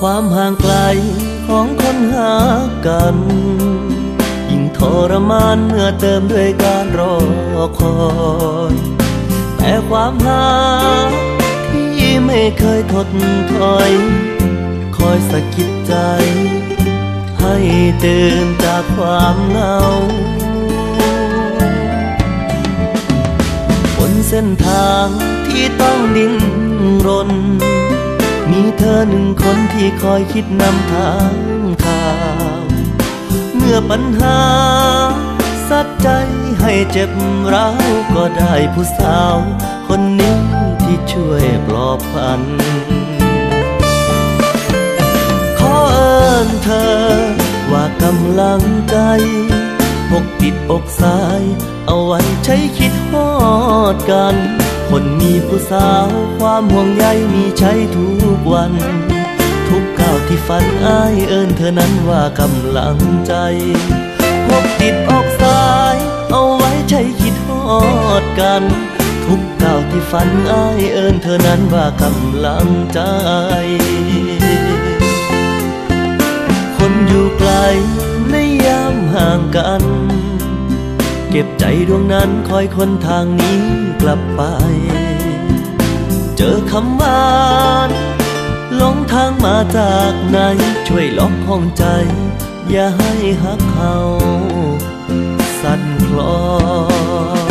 ความห่างไกลของคนหากัน ยิ่งทรมานเมื่อเติมด้วยการรอคอย แต่ความหาที่ไม่เคยทดถอย คอยสะกิดใจ ให้ตื่นจากความเหงาบนเส้นทางที่ต้องดิ้นรน อหนึ่งคนที่คอยคิดนำทางข่าวเมื่อปัญหา สัดใจให้เจ็บร้าว ก็ได้ผู้สาว คนนี้ที่ช่วยปลอบพัน ขอเอิญเธอ ว่ากำลังใจปกปิดอกสาย เอาไว้ใช้คิดฮอดกัน คนมีผู้สาว ความห่วงใยมีใช้ทุกวัน ทุกก้าวที่ฝันอ้ายเอิญเธอนั้นว่ากำลังใจพกติดอกสาย เอาไว้ใช้คิดฮอดกัน ทุกก้าวที่ฝันอ้ายเอิญเธอนั้นว่ากำลังใจ คนอยู่ไกลในยามห่างกัน เก็บใจดวงนั้นคอยคนทางนี้กลับไป เจอคำหวานหลงทางมาจากไหน ช่วยล็อกห้องใจ อย่าให้หักเขา สั่นคลอน